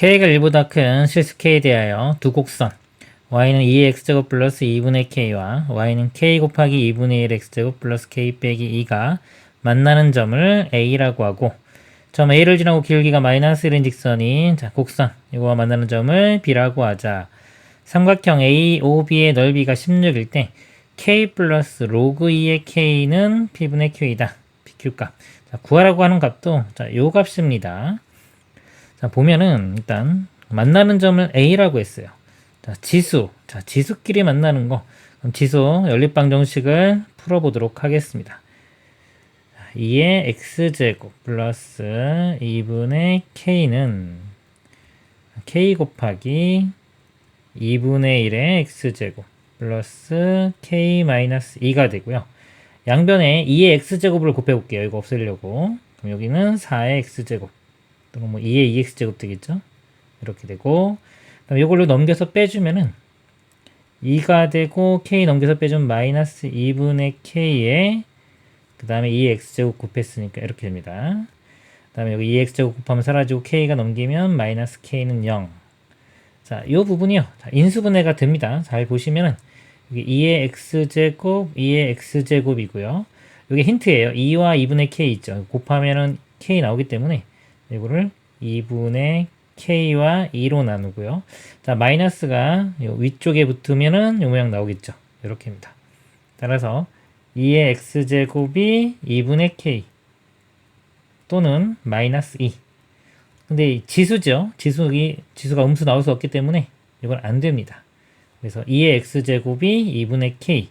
k가 1보다 큰 실수 k에 대하여 두 곡선 y는 2x제곱 플러스 2분의 k와 y는 k 곱하기 2분의 1x제곱 플러스 k 빼기 2가 만나는 점을 a라고 하고 점 a를 지나고 길기가 마이너스 1인 직선인 자, 곡선 이거와 만나는 점을 b라고 하자 삼각형 AOB의 넓이가 16일 때 k 플러스 로그 2의 k는 p분의 q이다. pq값. 자, 구하라고 하는 값도 자, 요 값입니다. 자, 보면은 일단 만나는 점을 a라고 했어요. 자, 지수. 자, 지수끼리 만나는 거. 그럼 지수 연립방 정식을 풀어보도록 하겠습니다. 2의 x제곱 플러스 2분의 k는 k 곱하기 2분의 1의 x제곱 플러스 k 마이너스 2가 되고요. 양변에 2의 x제곱을 곱해볼게요. 이거 없애려고. 그럼 여기는 4의 x제곱 또는 뭐 2의 2x제곱 되겠죠. 이렇게 되고 그럼 이걸로 넘겨서 빼주면은 2가 되고 k 넘겨서 빼주면 마이너스 2분의 k에 그 다음에 2의 x제곱 곱했으니까 이렇게 됩니다. 그 다음에 여기 2x제곱 곱하면 사라지고 k가 넘기면 마이너스 k는 0. 자, 이 부분이요. 자, 인수분해가 됩니다. 잘 보시면은 여기 2의 x제곱, 2의 x제곱이고요. 여기 힌트예요. 2와 2분의 k 있죠. 곱하면은 k 나오기 때문에 이거를 2분의 k와 2로 나누고요. 자, 마이너스가 요 위쪽에 붙으면은 요 모양 나오겠죠. 이렇게입니다. 따라서 2의 x제곱이 2분의 k 또는 마이너스 2 근데 지수죠. 지수기, 지수가 음수 나올 수 없기 때문에 이건 안 됩니다. 그래서 2의 x제곱이 2분의 k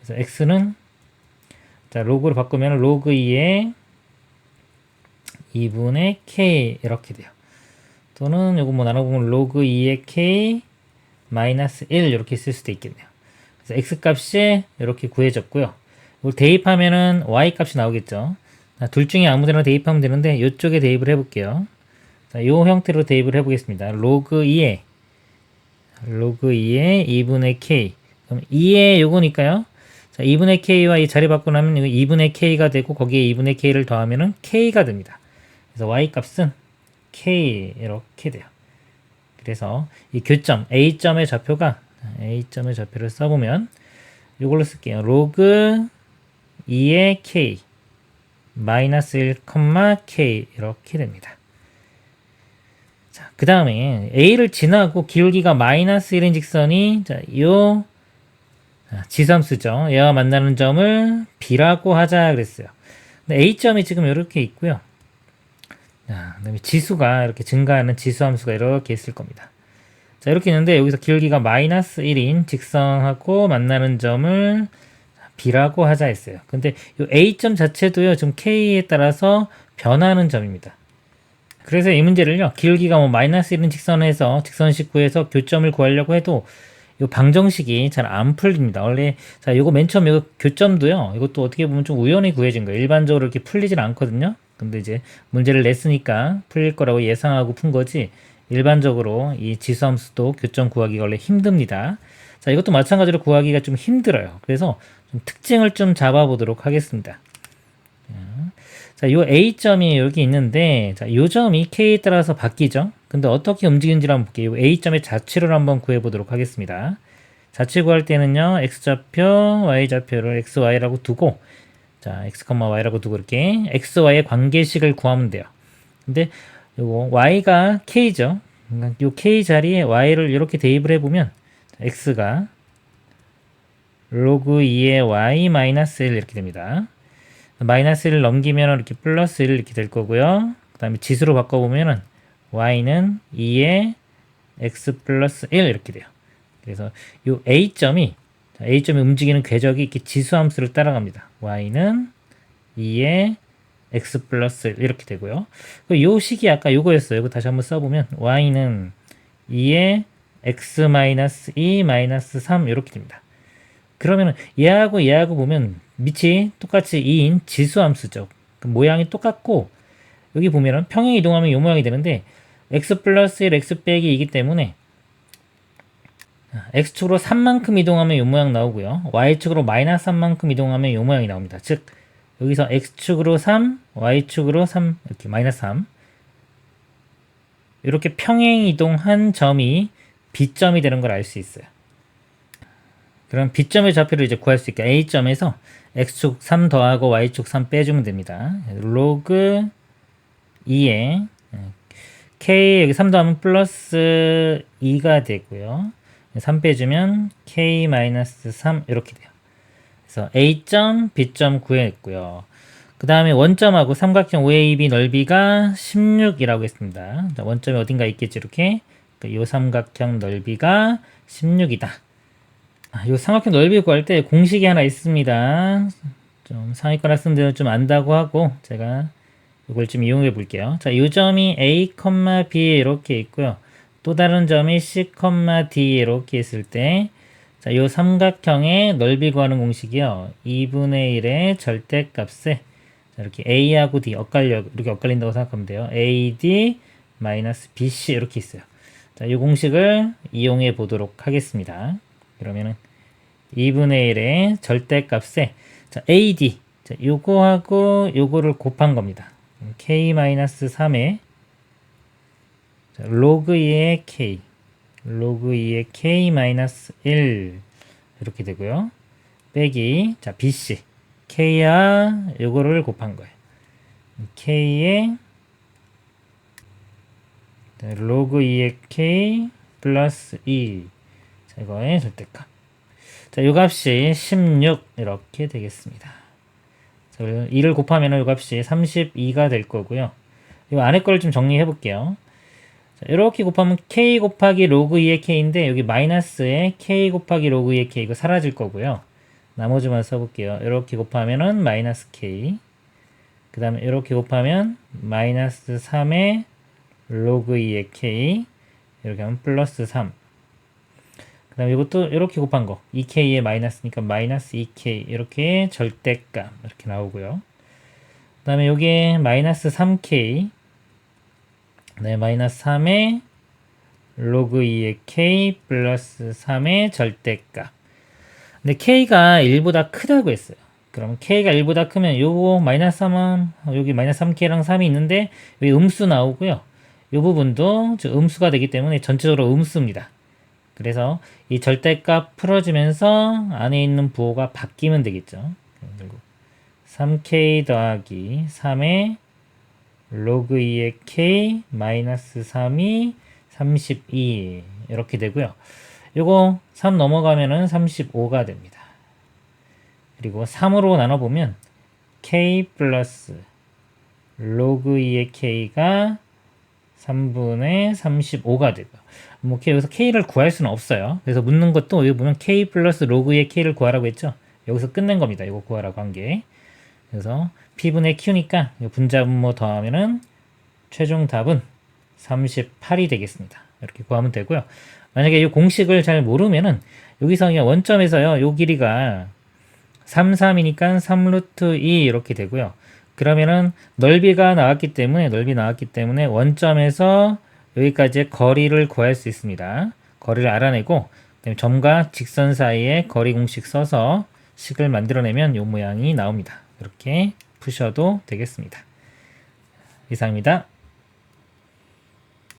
그래서 x는 자 로그로 바꾸면 로그 2의 2분의 k 이렇게 돼요. 또는 이거 뭐 나눠보면 로그 2의 k 마이너스 1 이렇게 쓸 수도 있겠네요. 그래서 x 값이 이렇게 구해졌고요. 이걸 대입하면은 y 값이 나오겠죠. 둘 중에 아무데나 대입하면 되는데 이쪽에 대입을 해볼게요. 자, 이 형태로 대입을 해보겠습니다. 로그 2에 로그 2에 2분의 k 그럼 2에 요거니까요. 자, 2분의 k와 이 자리 바꾸면 2분의 k가 되고 거기에 2분의 k를 더하면은 k가 됩니다. 그래서 y 값은 k 이렇게 돼요. 그래서 이 교점 a점의 좌표가 a점의 좌표를 써보면 이걸로 쓸게요. 로그 2의 k 마이너스 1, k 이렇게 됩니다. 자, 그 다음에 A를 지나고 기울기가 마이너스 1인 직선이 자, 요 지섬수죠. 얘와 만나는 점을 B라고 하자 그랬어요. 근데 A점이 지금 이렇게 있고요. 자, 그다음에 지수가 이렇게 증가하는 지수 함수가 이렇게 있을 겁니다. 자, 이렇게 있는데 여기서 기울기가 마이너스 1인 직선하고 만나는 점을 B라고 하자 했어요. 근데 이 A점 자체도요, 지금 K에 따라서 변하는 점입니다. 그래서 이 문제를요, 기울기가 뭐 마이너스 1인 직선에서 직선식 구해서 교점을 구하려고 해도 이 방정식이 잘 안 풀립니다. 원래 자 이거 맨 처음 이거 교점도요. 이것도 어떻게 보면 좀 우연히 구해진 거예요. 일반적으로 이렇게 풀리진 않거든요. 근데 이제 문제를 냈으니까 풀릴 거라고 예상하고 푼 거지. 일반적으로 이 지수함수도 교점 구하기가 원래 힘듭니다. 자 이것도 마찬가지로 구하기가 좀 힘들어요. 그래서 좀 특징을 좀 잡아보도록 하겠습니다. 자, 요 A점이 여기 있는데, 자, 요 점이 K에 따라서 바뀌죠? 근데 어떻게 움직이는지를 한번 볼게요. A점의 자취를 한번 구해보도록 하겠습니다. 자취 구할 때는요, X좌표, Y좌표를 XY라고 두고, 자, X, Y라고 두고 이렇게, XY의 관계식을 구하면 돼요. 근데, 요거, Y가 K죠? 그러니까 요 K 자리에 Y를 이렇게 대입을 해보면, X가 로그 2의 Y 마이너스 1 이렇게 됩니다. 마이너스 1을 넘기면 이렇게 플러스 1 이렇게 될 거고요. 그 다음에 지수로 바꿔보면은 y는 2의 x 플러스 1 이렇게 돼요. 그래서 이 a점이 a점이 움직이는 궤적이 이렇게 지수 함수를 따라갑니다. y는 2의 x 플러스 1 이렇게 되고요. 이 식이 아까 요거였어요. 이거 다시 한번 써보면 y는 2의 x 마이너스 2 마이너스 3 이렇게 됩니다. 그러면 얘하고 얘하고 보면 밑이 똑같이 2인 지수함수죠. 그 모양이 똑같고 여기 보면은 평행 이동하면 이 모양이 되는데 x 플러스 1 x 빼기 2이기 때문에 x축으로 3만큼 이동하면 이 모양 나오고요. y축으로 마이너스 3만큼 이동하면 이 모양이 나옵니다. 즉 여기서 x축으로 3, y축으로 3 이렇게 마이너스 3 이렇게 평행 이동한 점이 B점이 되는 걸 알 수 있어요. 그럼 B점의 좌표를 이제 구할 수 있게 A점에서 X축 3 더하고 Y축 3 빼주면 됩니다. 로그 2에 K 여기 3 더하면 플러스 2가 되고요. 3 빼주면 K 마이너스 3 이렇게 돼요. 그래서 A점, B점 구했고요. 그 다음에 원점하고 삼각형 OAB 넓이가 16이라고 했습니다. 자, 원점이 어딘가 있겠지 이렇게. 이 삼각형 넓이가 16이다. 아, 이 삼각형 넓이 구할 때 공식이 하나 있습니다. 좀 상위권 학생들은 좀 안다고 하고 제가 이걸 좀 이용해 볼게요. 자, 이 점이 A, B 이렇게 있고요. 또 다른 점이 C, D 이렇게 있을 때 자, 이 삼각형의 넓이 구하는 공식이요. 2분의 1의 절대값에 자, 이렇게 A하고 D 엇갈려 이렇게 엇갈린다고 생각하면 돼요. AD 마이너스 BC 이렇게 있어요. 자, 이 공식을 이용해 보도록 하겠습니다. 그러면은 2분의 1의 절대값에 자, AD 자, 요거하고 요거를 곱한 겁니다. K-3의 자, 로그 2의 K 로그 2의 K-1 이렇게 되고요. 빼기 자 BC K야 요거를 곱한 거예요. K의 자, 로그 2의 K 플러스 2 자, 이거의 절대값 자, 요 값이 16 이렇게 되겠습니다. 자, 2를 곱하면 요 값이 32가 될 거고요. 이 안에 걸 좀 정리해 볼게요. 자, 이렇게 곱하면 k 곱하기 로그 2의 k인데 여기 마이너스에 k 곱하기 로그 2의 k 이거 사라질 거고요. 나머지만 써볼게요. 이렇게 곱하면은 마이너스 k 그 다음에 이렇게 곱하면 마이너스 3의 로그 2의 k 이렇게 하면 플러스 3 그 다음에 이것도 이렇게 곱한 거 2k에 마이너스니까 마이너스 2k 이렇게 절대값 이렇게 나오고요. 그 다음에 여기에 마이너스 3k 네, 마이너스 3의 로그 2의 k 플러스 3의 절대값. 근데 k가 1보다 크다고 했어요. 그럼 k가 1보다 크면 요거 마이너스 3은 여기 마이너스 3k랑 3이 있는데 여기 음수 나오고요. 요 부분도 음수가 되기 때문에 전체적으로 음수입니다. 그래서 이 절대값 풀어지면서 안에 있는 부호가 바뀌면 되겠죠. 3k 더하기 3의 로그 2의 k 마이너스 3이 32 이렇게 되고요. 요거 3 넘어가면은 35가 됩니다. 그리고 3으로 나눠보면 k 플러스 로그 2의 k가 3분의 35가 되고 뭐 여기서 k를 구할 수는 없어요. 그래서 묻는 것도 여기 보면 k 플러스 로그 2의 k를 구하라고 했죠. 여기서 끝낸 겁니다. 이거 구하라고 한 게. 그래서 p분의 q니까 분자분모 더하면은 최종 답은 38이 되겠습니다. 이렇게 구하면 되고요. 만약에 이 공식을 잘 모르면은 여기서 그냥 원점에서요. 요 길이가 3, 3이니까 3루트 2 이렇게 되고요. 그러면은 넓이가 나왔기 때문에 넓이 나왔기 때문에 원점에서 여기까지의 거리를 구할 수 있습니다. 거리를 알아내고 점과 직선 사이에 거리 공식 써서 식을 만들어내면 이 모양이 나옵니다. 이렇게 푸셔도 되겠습니다. 이상입니다.